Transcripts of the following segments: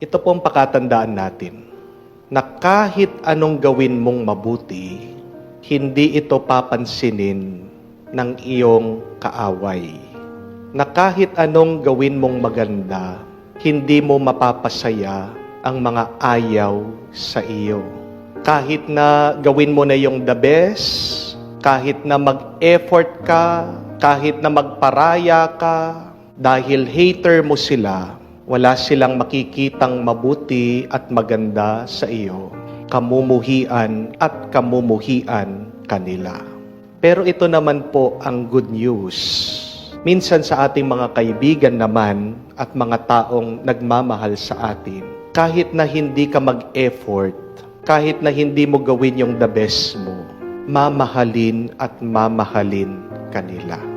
Ito po ang pakatandaan natin na kahit anong gawin mong mabuti, hindi ito papansinin ng iyong kaaway. Na kahit anong gawin mong maganda, hindi mo mapapasaya ang mga ayaw sa iyo. Kahit na gawin mo na yung the best, kahit na mag-effort ka, kahit na magparaya ka, dahil hater mo sila, wala silang makikitang mabuti at maganda sa iyo. Kamumuhian at kamumuhian kanila. Pero ito naman po ang good news. Minsan sa ating mga kaibigan naman at mga taong nagmamahal sa atin, kahit na hindi ka mag-effort, kahit na hindi mo gawin yung the best mo, mamahalin at mamahalin kanila.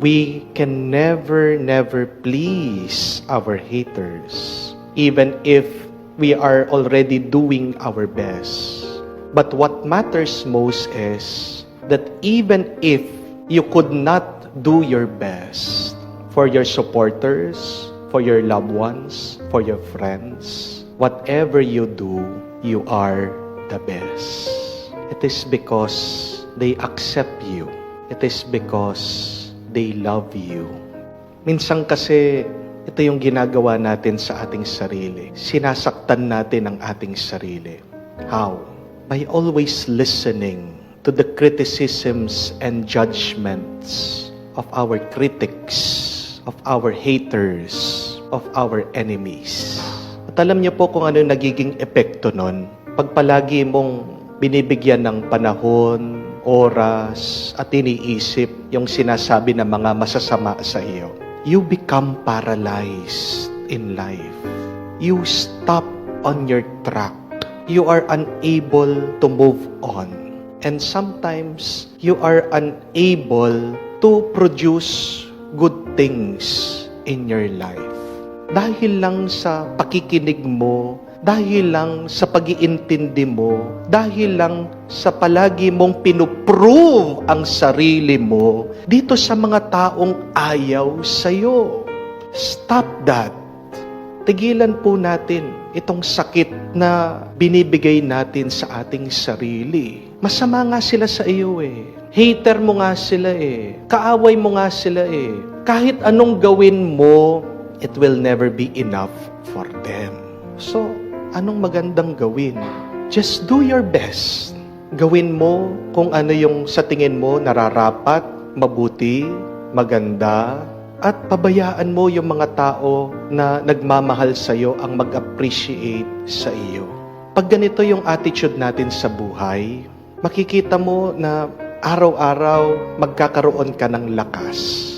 We can never, never please our haters, even if we are already doing our best. But what matters most is that even if you could not do your best for your supporters, for your loved ones, for your friends, whatever you do, you are the best. It is because they accept you. It is because they love you. Minsan kasi ito yung ginagawa natin sa ating sarili. Sinasaktan natin ang ating sarili. How? By always listening to the criticisms and judgments of our critics, of our haters, of our enemies. At alam niyo po kung ano yung nagiging epekto nun? Pag palagi mong binibigyan ng panahon, oras, at iniisip yung sinasabi ng mga masasama sa iyo, you become paralyzed in life. You stop on your track. You are unable to move on. And sometimes you are unable to produce good things in your life. Dahil lang sa pakikinig mo, dahil lang sa pag-iintindi mo, dahil lang sa palagi mong pinuprove ang sarili mo dito sa mga taong ayaw sa'yo. Stop that. Tigilan po natin itong sakit na binibigay natin sa ating sarili. Masama nga sila sa iyo eh. Hater mo nga sila eh. Kaaway mo nga sila eh. Kahit anong gawin mo, it will never be enough for them. So, anong magandang gawin? Just do your best. Gawin mo kung ano yung sa tingin mo nararapat, mabuti, maganda, at pabayaan mo yung mga tao na nagmamahal sa iyo ang mag-appreciate sa iyo. Pag ganito yung attitude natin sa buhay, makikita mo na araw-araw magkakaroon ka ng lakas.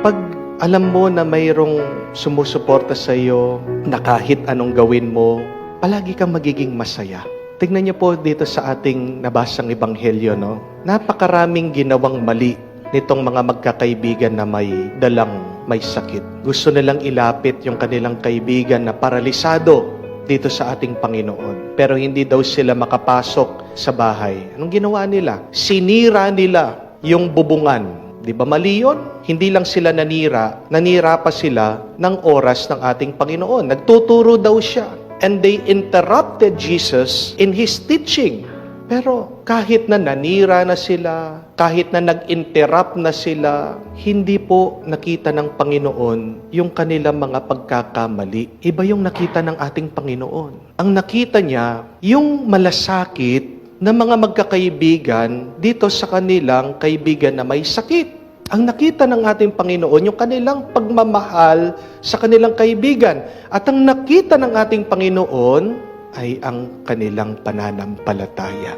Pag alam mo na mayroong sumusuporta sa iyo na kahit anong gawin mo, palagi kang magiging masaya. Tingnan niyo po dito sa ating nabasang ebanghelyo, no? Napakaraming ginawang mali nitong mga magkakaibigan na may dalang may sakit. Gusto nilang ilapit yung kanilang kaibigan na paralisado dito sa ating Panginoon. Pero hindi daw sila makapasok sa bahay. Anong ginawa nila? Sinira nila yung bubungan. Di ba mali yun? Hindi lang sila nanira, nanira pa sila ng oras ng ating Panginoon. Nagtuturo daw siya. And they interrupted Jesus in His teaching. Pero kahit na nanira na sila, kahit na nag-interrupt na sila, hindi po nakita ng Panginoon yung kanilang mga pagkakamali. Iba yung nakita ng ating Panginoon. Ang nakita niya, yung malasakit ng mga magkakaibigan dito sa kanilang kaibigan na may sakit. Ang nakita ng ating Panginoon, yung kanilang pagmamahal sa kanilang kaibigan. At ang nakita ng ating Panginoon ay ang kanilang pananampalataya.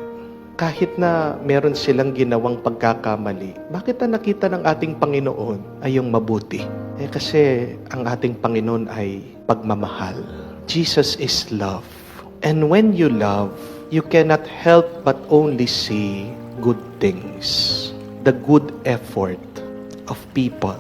Kahit na meron silang ginawang pagkakamali, bakit ang nakita ng ating Panginoon ay yung mabuti? Eh kasi ang ating Panginoon ay pagmamahal. Jesus is love. And when you love, you cannot help but only see good things. The good effort of people.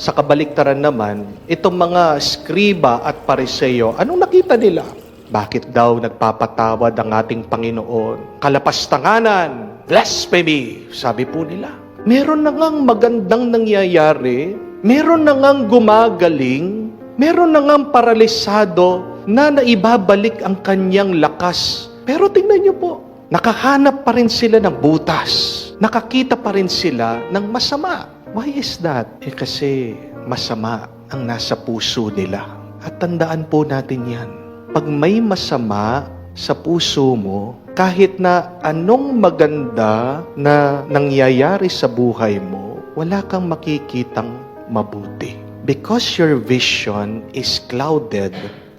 Sa kabaliktaran naman, itong mga skriba at pariseo, anong nakita nila? Bakit daw nagpapatawad ang ating Panginoon? Kalapastanganan, blasphemy, sabi po nila. Meron na ngang magandang nangyayari, meron na ngang gumagaling, meron na ngang paralisado, na naibabalik ang kanyang lakas. Pero tingnan niyo po, nakahanap pa rin sila ng butas. Nakakita pa rin sila ng masama. Why is that? Eh kasi masama ang nasa puso nila. At tandaan po natin yan. Pag may masama sa puso mo, kahit na anong maganda na nangyayari sa buhay mo, wala kang makikitang mabuti. Because your vision is clouded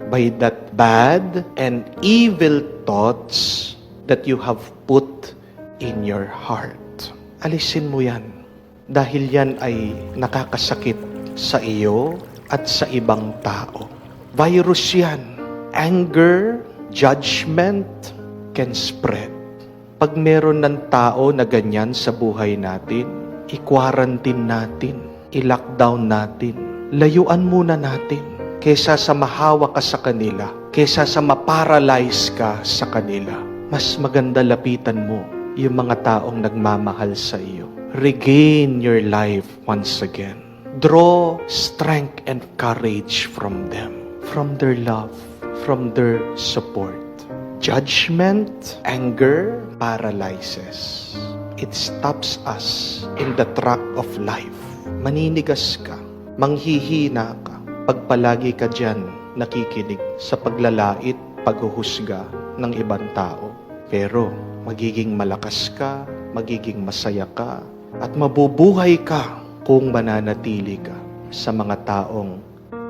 by that bad and evil thoughts that you have put in your heart. Alisin mo yan. Dahil yan ay nakakasakit sa iyo at sa ibang tao. Virus yan. Anger, judgment can spread. Pag meron ng tao na ganyan sa buhay natin, i-quarantine natin, i-lockdown natin, layuan muna natin kesa sa mahawa ka sa kanila, kesa sa maparalyze ka sa kanila. Mas maganda lapitan mo yung mga taong nagmamahal sa iyo. Regain your life once again. Draw strength and courage from them, from their love, from their support. Judgment, anger, paralyzes. It stops us in the track of life. Maninigas ka, manghihina ka, pag palagi ka dyan nakikinig sa paglalait, paghuhusga ng ibang tao. Pero magiging malakas ka, magiging masaya ka, at mabubuhay ka kung mananatili ka sa mga taong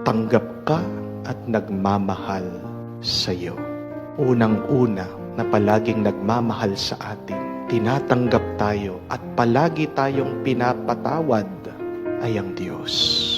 tanggap ka at nagmamahal sa iyo. Unang-una na palaging nagmamahal sa atin, tinatanggap tayo at palagi tayong pinapatawad ay ang Diyos.